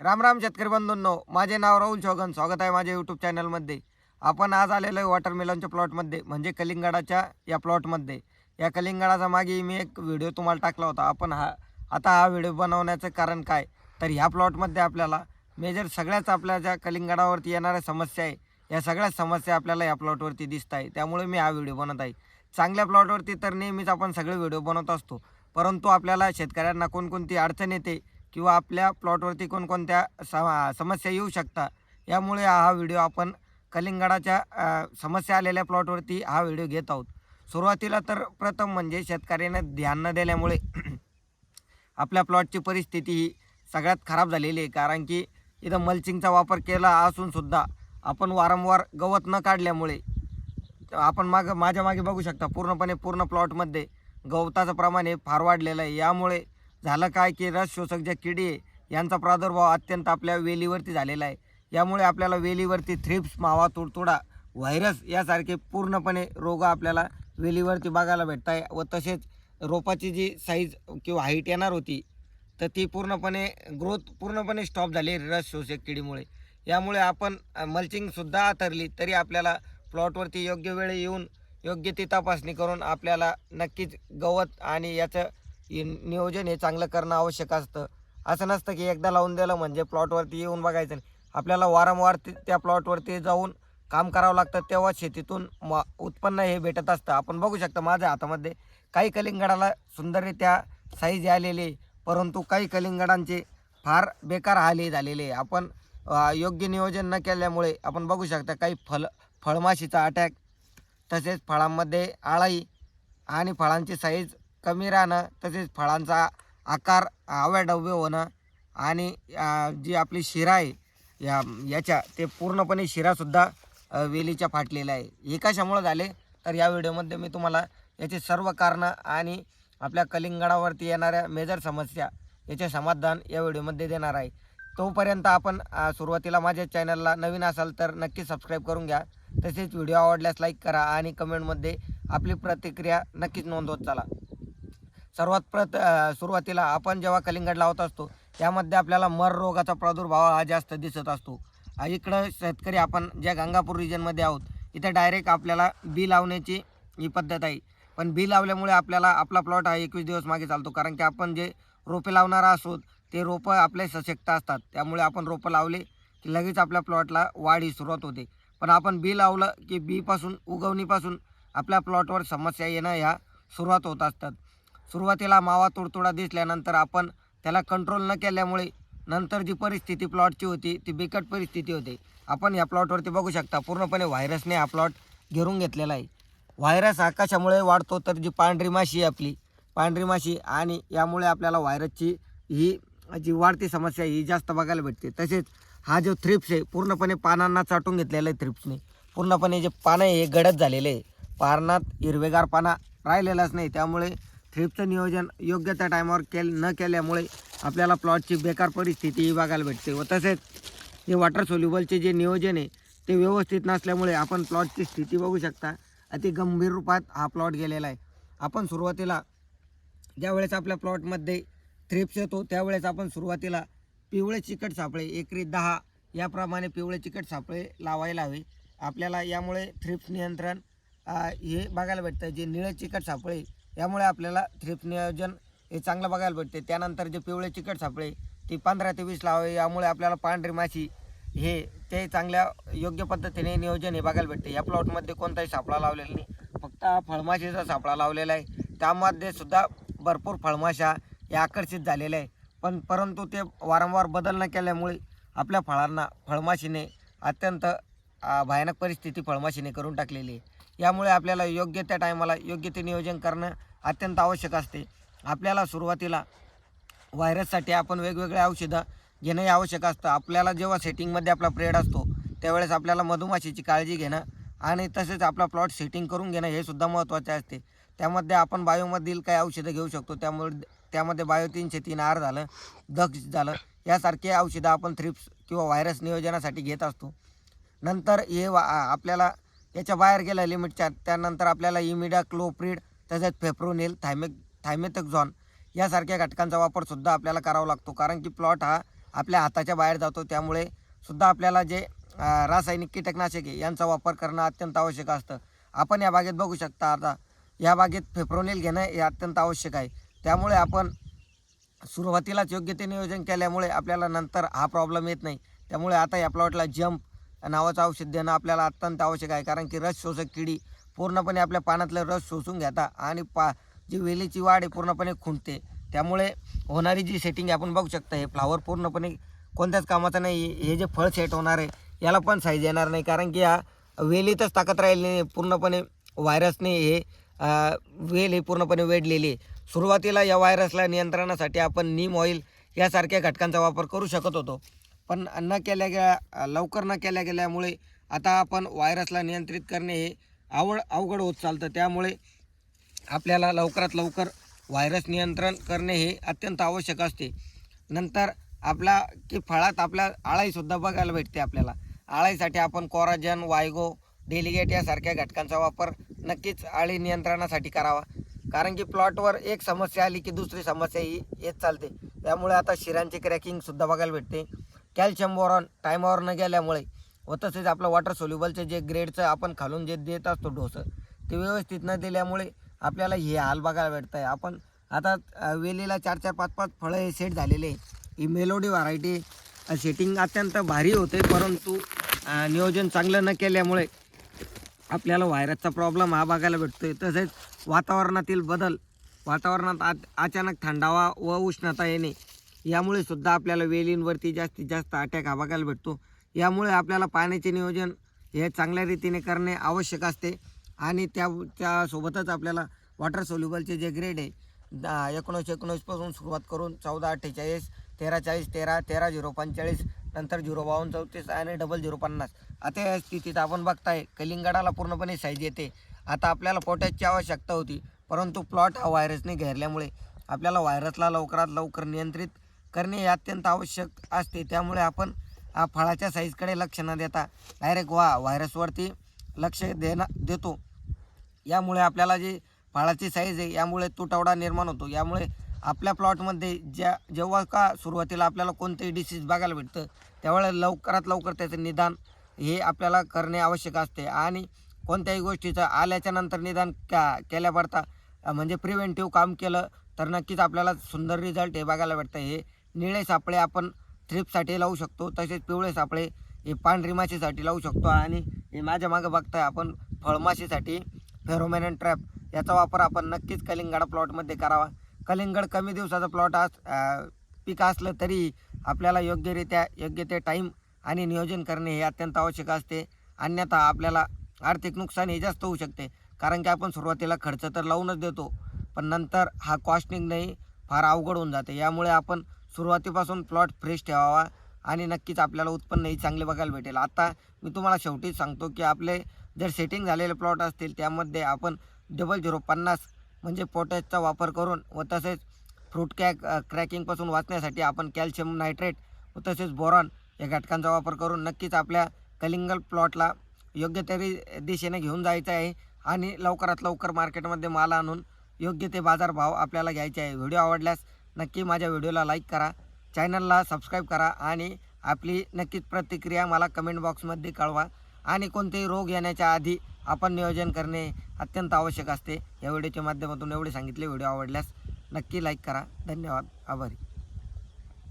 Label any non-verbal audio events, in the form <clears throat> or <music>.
राम राम शेतकरी बंधूंनो माझे नाव राहुल चौगन. स्वागत आहे माझ्या यूट्यूब चॅनलमध्ये आपण आज आलेलो आहे वॉटरमेलनच्या प्लॉटमध्ये म्हणजे कलिंगडाच्या या प्लॉटमध्ये या कलिंगडाचा मागे मी एक व्हिडिओ तुम्हाला टाकला होता. आपण हा आता हा व्हिडिओ बनवण्याचं कारण काय? तर ह्या प्लॉटमध्ये आपल्याला मेजर सगळ्याच आपल्या ज्या कलिंगडावरती येणाऱ्या समस्या आहे या सगळ्याच समस्या आपल्याला या प्लॉटवरती दिसत आहे. त्यामुळे मी हा व्हिडिओ बनवत आहे. चांगल्या प्लॉटवरती तर नेहमीच आपण सगळे व्हिडिओ बनवत असतो. परंतु आपल्याला शेतकऱ्यांना कोणकोणती अडचण येते किंवा आपल्या प्लॉटवरती कोणकोणत्या सम समस्या येऊ शकता यामुळे हा व्हिडिओ आपण कलिंगडाच्या समस्या आलेल्या प्लॉटवरती हा व्हिडिओ घेत आहोत. सुरुवातीला तर प्रथम म्हणजे शेतकऱ्याने ध्यान न दिल्यामुळे <clears throat> आपल्या प्लॉटची परिस्थिती ही सगळ्यात खराब झालेली आहे. कारण की इथं मल्चिंगचा वापर केला असूनसुद्धा आपण वारंवार गवत न काढल्यामुळे आपण माग माझ्या मागे बघू शकता पूर्णपणे पूर्ण प्लॉटमध्ये गवताचं प्रमाण हे फार वाढलेलं आहे. यामुळे झालं काय की रस शोषक ज्या किडी यांचा प्रादुर्भाव अत्यंत आपल्या वेलीवरती झालेला आहे. यामुळे आपल्याला वेलीवरती थ्रिप्स मावा तुडतुडा व्हायरस यासारखे पूर्णपणे रोग आपल्याला वेलीवरती बघायला भेटत आहे व तसेच रोपाची जी साईज किंवा हाईट येणार होती तर ती पूर्णपणे ग्रोथ पूर्णपणे स्टॉप झाली रस शोषक किडीमुळे. यामुळे आपण मल्चिंगसुद्धा आतरली तरी आपल्याला प्लॉटवरती योग्य वेळ येऊन योग्य ती तपासणी करून आपल्याला नक्कीच गवत आणि याचं नियोजन हे चांगलं करणं आवश्यक असतं. असं नसतं की एकदा लावून दिलं म्हणजे प्लॉटवरती येऊन बघायचं नाही. आपल्याला वारंवार ती- त्या प्लॉटवरती जाऊन काम करावं लागतं तेव्हा शेतीतून म उत्पन्न हे भेटत असतं. आपण बघू शकता माझ्या हातामध्ये काही कलिंगडाला सुंदररित्या साईज आलेली आहे परंतु काही कलिंगडांचे फार बेकार हाली झालेले आहे. आपण योग्य नियोजन न केल्यामुळे आपण बघू शकता काही फल फळमाशीचा अटॅक तसेच फळांमध्ये आळाई आणि फळांची साईज कमी राहणं तसेच फळांचा आकार अवाढव्य होणं आणि जी आपली शिरा आहे या याच्या ते पूर्णपणे शिरासुद्धा वेलीच्या फाटलेल्या आहे. हे कशामुळं झाले? तर या व्हिडिओमध्ये मी तुम्हाला याचे सर्व कारणं आणि आपल्या कलिंगडावरती येणाऱ्या मेजर समस्या याचे समाधान या व्हिडिओमध्ये देणार आहे. तोपर्यंत आपण सुरुवातीला माझ्या चॅनलला नवीन असाल तर नक्की सबस्क्राईब करून घ्या. तसेच व्हिडिओ आवडल्यास लाईक करा आणि कमेंटमध्ये आपली प्रतिक्रिया नक्कीच नोंदवत चला. सर्वात प्रत सुरुवातीला आपण जेव्हा कलिंगड लावत असतो त्यामध्ये आपल्याला मर रोगाचा प्रादुर्भाव हा जास्त दिसत असतो. इकडं शेतकरी आपण ज्या गंगापूर रिजनमध्ये आहोत इथं डायरेक्ट आपल्याला बी लावण्याची ही पद्धत आहे. पण बी लावल्यामुळे आपल्याला आपला प्लॉट हा एकवीस दिवस मागे चालतो. कारण की आपण जे रोपे लावणारा असोत ते रोपं आपले सशक्त असतात. त्यामुळे आपण रोपं लावले की लगेच आपल्या प्लॉटला वाढ ही सुरुवात होते. पण आपण बी लावलं की बीपासून उगवणीपासून आपल्या प्लॉटवर समस्या येणं ह्या सुरुवात होत असतात. सुरुवातीला मावा तुडतुडा दिसल्यानंतर आपण त्याला कंट्रोल न केल्यामुळे नंतर जी परिस्थिती प्लॉटची होती ती बिकट परिस्थिती होते. आपण या प्लॉटवरती बघू शकता पूर्णपणे व्हायरसने हा प्लॉट घेरून घेतलेला आहे. व्हायरस आकाशामुळे वाढतो तर जी पांढरी माशी आहे आपली पांढरी माशी आणि यामुळे आपल्याला व्हायरसची ही जी वाढती समस्या ही जास्त बघायला भेटते. तसेच हा जो थ्रिप्स आहे पूर्णपणे पानांना चाटून घेतलेला आहे थ्रिप्सने पूर्णपणे जे पानं आहे हे गडद झालेले आहे. पारणात हिरवेगार पाना राहिलेलाच नाही त्यामुळे थ्रिप्सचं नियोजन योग्य त्या टायमावर केल न केल्यामुळे आपल्याला प्लॉटची बेकार परिस्थितीही बघायला भेटते व तसेच जे वॉटर सोल्युबलचे जे नियोजन आहे ते व्यवस्थित नसल्यामुळे आपण प्लॉटची स्थिती बघू शकता. अति गंभीर रूपात हा प्लॉट गेलेला आहे. आपण सुरुवातीला ज्यावेळेस आपल्या प्लॉटमध्ये थ्रिप्स येतो त्यावेळेस आपण सुरुवातीला पिवळे चिकट सापळे एकरी दहा याप्रमाणे पिवळे चिकट सापळे लावायला हवे. आपल्याला यामुळे थ्रिप्स नियंत्रण हे बघायला भेटतं. जे निळे चिकट सापळे यामुळे आपल्याला थ्रिप नियोजन हे चांगलं बघायला भेटते. त्यानंतर जे पिवळे चिकट सापळे ती पंधरा ते वीस लावावे यामुळे आपल्याला पांढरी माशी हे ते चांगल्या योग्य पद्धतीने नियोजन हे बघायला भेटते. या प्लॉटमध्ये कोणताही सापळा लावलेला नाही. फक्त हा फळमाशीचा सापळा लावलेला आहे. त्यामध्ये सुद्धा भरपूर फळमाशा या आकर्षित झालेल्या आहे. पण परंतु ते वारंवार बदल न केल्यामुळे आपल्या फळांना फळमाशीने अत्यंत भयानक परिस्थिती फळमाशीने करून टाकलेली आहे. यामुळे आपल्याला योग्य त्या टायमाला योग्य ते नियोजन करणं अत्यंत आवश्यक असते. आपल्याला सुरुवातीला व्हायरससाठी आपण वेगवेगळे औषधं घेणं हे आवश्यक असतं. आपल्याला जेव्हा सेटिंगमध्ये आपला प्रेड असतो त्यावेळेस आपल्याला मधुमाशीची काळजी घेणं आणि तसेच आपला प्लॉट सेटिंग करून घेणं हे सुद्धा महत्त्वाचे असते. त्यामध्ये आपण बायोमधील काही औषधं घेऊ शकतो. त्यामुळे त्यामध्ये बायो तीनशे तीन आर झालं दक्ष झालं यासारखे औषधं आपण थ्रिप्स किंवा व्हायरस नियोजनासाठी घेत असतो. नंतर हे वा आपल्याला याच्या बाहेर गेलं लिमिटच्या त्यानंतर आपल्याला इमिडा क्लोप्रिड तसेच फेप्रोनेल थायमेक थायमेथक्झॉन यासारख्या घटकांचा वापरसुद्धा आपल्याला करावा लागतो. कारण की प्लॉट हा आपल्या हाताच्या बाहेर जातो. त्यामुळे सुद्धा आपल्याला जे रासायनिक कीटकनाशके यांचा वापर करणं अत्यंत आवश्यक असतं. आपण या बागेत बघू शकता आता या बागेत फेप्रोनेल घेणं हे अत्यंत आवश्यक आहे. त्यामुळे आपण सुरुवातीलाच योग्य ते नियोजन केल्यामुळे आपल्याला नंतर हा प्रॉब्लेम येत नाही. त्यामुळे आता या प्लॉटला जंप नावाचं औषध देणं आपल्याला अत्यंत आवश्यक आहे. कारण की रस शोषक किडी पूर्णपणे आपल्या पानातलं रस शोषून घेता आणि पा जी वेलीची वाढ आहे पूर्णपणे खुंटते. त्यामुळे होणारी जी सेटिंग आपण बघू शकता हे फ्लावर पूर्णपणे कोणत्याच कामाचं नाही. हे जे फळ सेट होणार आहे याला पण साईज येणार नाही. कारण की या वेलीतच ताकद राहिली नाही पूर्णपणे व्हायरसने हे वेल हे पूर्णपणे वेढलेली आहे. सुरुवातीला या व्हायरसला नियंत्रणासाठी आपण नीम ऑइल यासारख्या घटकांचा वापर करू शकत होतो. पण न केल्या गेल्या लवकर न केल्या गेल्यामुळे आता आपण व्हायरसला नियंत्रित करणे हे आवड अवघड होत चालतं. त्यामुळे आपल्याला लवकरात लवकर व्हायरस नियंत्रण करणे हे अत्यंत आवश्यक असते. नंतर आपला की फळात आपल्या आळाईसुद्धा बघायला भेटते आपल्याला. आळाईसाठी आपण कोराजन वायगो डेलिगेट यासारख्या घटकांचा वापर नक्कीच आळी नियंत्रणासाठी करावा. कारण की प्लॉटवर एक समस्या आली की दुसरी समस्या ही येत चालते. त्यामुळे आता शिरांची क्रॅकिंगसुद्धा बघायला भेटते. कॅल्शियम बोरॉन टायमावर न गेल्यामुळे व तसेच आपलं वॉटर सोल्युबलचे जे ग्रेडचं आपण खालून जे देत असतो डोसं ते व्यवस्थित न दिल्यामुळे आपल्याला हे हाल बघायला भेटत आहे आपण आता वेलीला चार चार पाच पाच फळं हे सेट झालेले आहे. ही मेलोडी व्हरायटी सेटिंग अत्यंत भारी होते परंतु नियोजन चांगलं न केल्यामुळे आपल्याला व्हायरसचा प्रॉब्लेम हा बघायला भेटतोय तसेच वातावरणातील बदल वातावरणात आ अचानक थंडावा व उष्णता येणे यामुळे सुद्धा आपल्याला वेलींवरती जास्तीत जास्त अटॅक हा बघायला भेटतो. यामुळे आपल्याला पाण्याचे नियोजन हे चांगल्या रीतीने करणे आवश्यक असते. आणि त्या त्यासोबतच आपल्याला वॉटर सोल्युबलचे जे ग्रेड आहे दहा एकोणीसशे एकोणीसपासून सुरुवात करून चौदा अठ्ठेचाळीस तेरा चाळीस तेरा तेरा झिरो पंचेचाळीस नंतर झिरो बावन्न चौतीस आणि डबल झिरो पन्नास. आता या स्थितीत आपण बघताय कलिंगडाला पूर्णपणे साईज येते. आता आपल्याला पोटॅशची आवश्यकता होती परंतु प्लॉट हा व्हायरसने घेरल्यामुळे आपल्याला व्हायरसला लवकरात लवकर नियंत्रित करणे हे अत्यंत आवश्यक असते. त्यामुळे आपण फळाच्या साईजकडे लक्ष न देता डायरेक्ट वा व्हायरसवरती लक्ष देना देतो. यामुळे आपल्याला जी फळाची साईज आहे यामुळे तुटवडा निर्माण होतो. यामुळे आपल्या प्लॉटमध्ये ज्या जेव्हा का सुरुवातीला आपल्याला कोणतंही डिसीज बघायला भेटतं त्यावेळेला लवकरात लवकर त्याचं निदान हे आपल्याला करणे आवश्यक असते. आणि कोणत्याही गोष्टीचं आल्याच्यानंतर निदान का केल्यापडता म्हणजे प्रिव्हेंटिव्ह काम केलं तर नक्कीच आपल्याला सुंदर रिझल्ट हे बघायला भेटतं. हे निळे सापळे आपण थ्रिपसाठी लावू शकतो. तसेच पिवळे सापळे हे पांढरी माशीसाठी लावू शकतो. आणि हे माझ्या मागं बघताय आपण फळमाशीसाठी फेरोमेन ट्रॅप याचा वापर आपण नक्कीच कलिंगड प्लॉटमध्ये करावा. कलिंगड कमी दिवसाचा प्लॉट अस पीक असलं तरी आपल्याला योग्यरित्या योग्य ते टाईम आणि नियोजन करणे हे अत्यंत आवश्यक असते. अन्यथा आपल्याला आर्थिक नुकसान हे जास्त होऊ शकते. कारण की आपण सुरुवातीला खर्च तर लावूनच देतो पण नंतर हा कॉस्टिंग नाही फार अवघड होऊन जाते. यामुळे आपण सुरुवातीपासून प्लॉट फ्रेश ठेवावा आणि नक्कीच आपल्याला उत्पन्नही चांगले बघायला भेटेल. आता मी तुम्हाला शेवटीच सांगतो की आपले जर सेटिंग झालेले प्लॉट असतील त्यामध्ये आपण डबल झिरो पन्नास म्हणजे पोटॅशचा वापर करून व तसेच फ्रूट कॅक क्रॅकिंगपासून वाचण्यासाठी आपण कॅल्शियम नायट्रेट व तसेच बोरॉन या घटकांचा वापर करून नक्कीच आपल्या कलिंगल प्लॉटला योग्य तरी दिशेने घेऊन जायचं आहे आणि लवकरात लवकर मार्केटमध्ये माल आणून योग्य ते बाजारभाव आपल्याला घ्यायचे आहे. व्हिडिओ आवडल्यास नक्की माझ्या व्हिडिओला लाईक करा चॅनलला सबस्क्राईब करा आणि आपली नक्कीच प्रतिक्रिया मला कमेंट बॉक्समध्ये कळवा. आणि कोणतेही रोग येण्याच्या आधी आपण नियोजन करणे अत्यंत आवश्यक असते. या व्हिडिओच्या माध्यमातून एवढे सांगितले. व्हिडिओ आवडल्यास नक्की लाईक करा. धन्यवाद. आभारी.